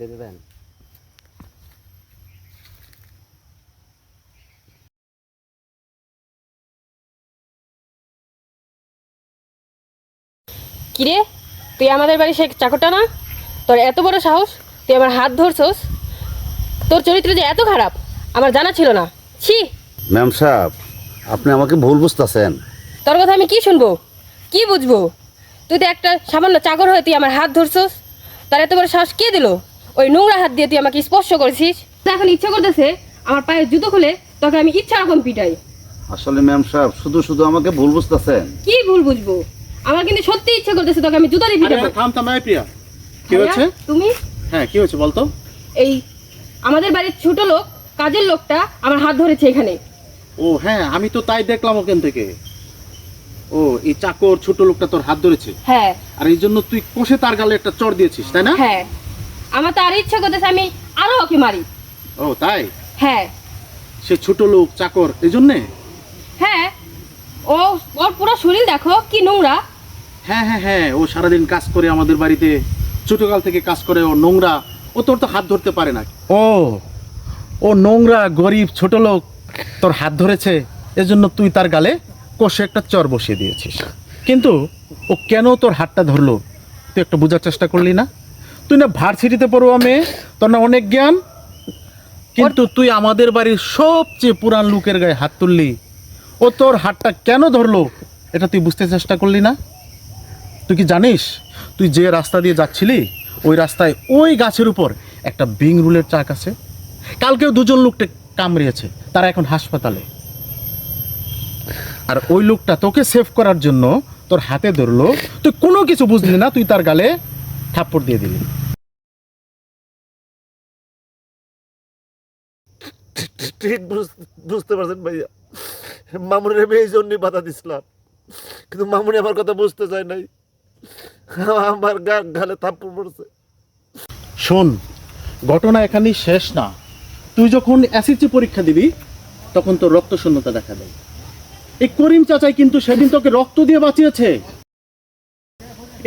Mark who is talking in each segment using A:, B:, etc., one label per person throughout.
A: দিয়ে দেবেন।
B: কিরে? তুই আমাদের বাড়ি সে চাকরটা না? তোর এত বড় সাহস তুই আমার হাত ধরছস। তোর চরিত্র যে এত খারাপ আমার জানা ছিল না। ছি!
C: ম্যাম সাহেব আপনি আমাকে ভুল বুঝতেছেন।
B: তোর কথা আমি কি শুনব? কি বুঝব? তুই তো একটা সামান্য চাকর হয়ে তুই আমার হাত ধরছস। তার এত বড় সাহস কে দিল? ওই নোংরা হাত দিয়ে তুই আমাকে স্পর্শ করেছিস? এখন ইচ্ছা করতেছে আমার পায়ের জুতো খুলে তোকে আমি ইচ্ছা রকম পিটাই।
C: আসলে ম্যাম সাহেব শুধু শুধু আমাকে ভুল বুঝতেছেন।
B: কি ভুল বুঝব? আমার কিন্তু সত্যি ইচ্ছা করতেছে তোকে আমি জুতো দিয়ে পিটাবো।
D: থাম থাম এই প্রিয়া। কি হয়েছে?
B: তুমি?
D: হ্যাঁ কি হয়েছে বলতো?
B: এই আমাদের বাড়ির ছোট লোক কাজের লোকটা আমার হাত ধরেছে এখানে।
D: ও হ্যাঁ আমি তো তাই দেখলাম ওখান থেকে। ও এই চাকর ছোট লোকটা তোর হাত ধরেছে?
B: হ্যাঁ।
D: আর এই জন্য তুই কষে তার গালে একটা চড় দিয়েছিস তাই না?
B: হ্যাঁ। আমার তো আর ইচ্ছা করতেছে আমি আরও ওকে মারি।
D: ও তাই?
B: হ্যাঁ।
D: সে ছোট লোক চাকর এই জন্যে?
B: হ্যাঁ। ও ওর পুরো শরীর দেখো কি নোংরা।
D: হ্যাঁ হ্যাঁ হ্যাঁ ও সারাদিন কাজ করে আমাদের বাড়িতে। ছোটকাল থেকে কাজ করে ও নোংরা। ও তোর তো হাত ধরতে পারে না। ও ও নোংরা গরিব ছোট লোক তোর হাত ধরেছে এজন্য তুই তার গালে কষে একটা চর বসিয়ে দিয়েছিস। কিন্তু ও কেন তোর হাতটা ধরলো? তুই একটা বোঝার চেষ্টা করলি না? তুই না ভার্সিটিতে পড়ুয়া মেয়ে, তোর না অনেক জ্ঞান? কিন্তু তুই আমাদের বাড়ির সবচেয়ে পুরান লোকের গায়ে হাত তুললি। ও তোর হাতটা কেন ধরলো? এটা তুই বুঝতে চেষ্টা করলি না? তুই কি জানিস? তুই যে রাস্তা দিয়ে যাচ্ছিলি, ওই রাস্তায় ওই গাছের উপর একটা বিং রুলের চাক আছে। কালকেও দুজন লোকটা কামড়িয়েছে, তারা এখন হাসপাতালে। আর ওই লোকটা তোকে সেভ করার জন্য তোর হাতে ধরলো। তুই কোনো কিছু বুঝলি না তুই তার গালে থাপ্পড় দিয়ে দিলি।
E: ঠিক বুঝতে পারছেন ভাইয়া। মামুনের আমি এই জন্যই বাধা দিছিলাম। কিন্তু মামুনি আমার কথা বুঝতে চায় নাই। আমার গা গালে থাপ্পড় পড়ছে।
D: শোন ঘটনা এখানেই শেষ না। তুই যখন অ্যাসিডি পরীক্ষা দিবি তখন তোর রক্ত শূন্যতা দেখা দেয়। এই করিম চাচাই কিন্তু সেদিন তোকে রক্ত দিয়ে বাঁচিয়েছে।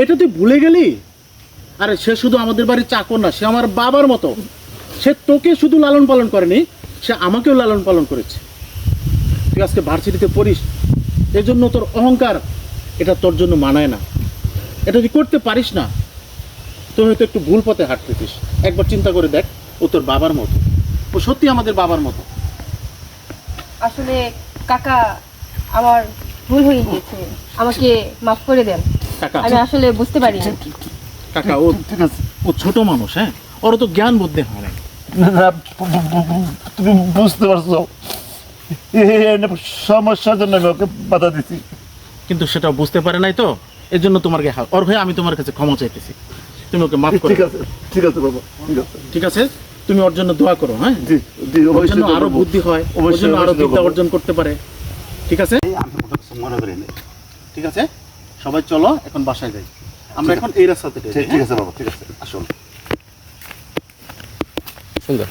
D: এটা তুই ভুলে গেলি? আরে সে শুধু আমাদের বাড়ির চাকর না, সে আমার বাবার মতো। সে তোকে শুধু লালন পালন করেনি, সে আমাকেও লালন পালন করেছে। তুই আজকে ভার্সিটিতে পড়িস, এজন্য তোর অহংকার এটা তোর জন্য মানায় না। এটা তুই করতে পারিস না তুই হয়তো একটু ভুল পথে হাঁটতেছিস। একবার চিন্তা করে দেখ, ও তোর বাবার মতো। ও সত্যি আমাদের বাবার মতো।
B: আসলে কাকা আমার ভুল হয়ে গিয়েছে। আমাকে মাফ করে দেন। আমি আসলে বুঝতে পারি না।
D: কাকা ও ঠিক আছে ও ছোট মানুষ হ্যাঁ? ওর তো জ্ঞান বুদ্ধি হয় না।
E: তুমি বুঝতে পারছ। সমস্যার জন্য আমি ওকে বাধা দিছি।
D: কিন্তু সেটা বুঝতে পারে নাই তো? এর জন্য তোমাকে ওর হয়ে আমি তোমার কাছে ক্ষমা চাইতেছি। তুমি ওকে মাফ করো।
E: ঠিক আছে ঠিক আছে বাবা ঠিক আছে।
D: ঠিক আছে? তুমি ওর জন্য দোয়া করো হ্যাঁ?
E: জি জি
D: ওর জন্য
E: আরও
D: বুদ্ধি হয় ওর জন্য
E: আরও
D: বিদ্যা অর্জন করতে পারে। ঠিক আছে?
C: আমি কিছু মনে করি না।
D: ঠিক আছে? সবাই চলো এখন বাসায় যাই। আমরা এখন এই রাস্তাতে
C: ঠিক
D: হ্যাঁ?
C: ঠিক আছে বাবা ঠিক আছে। আসুন।
A: সুন্দর।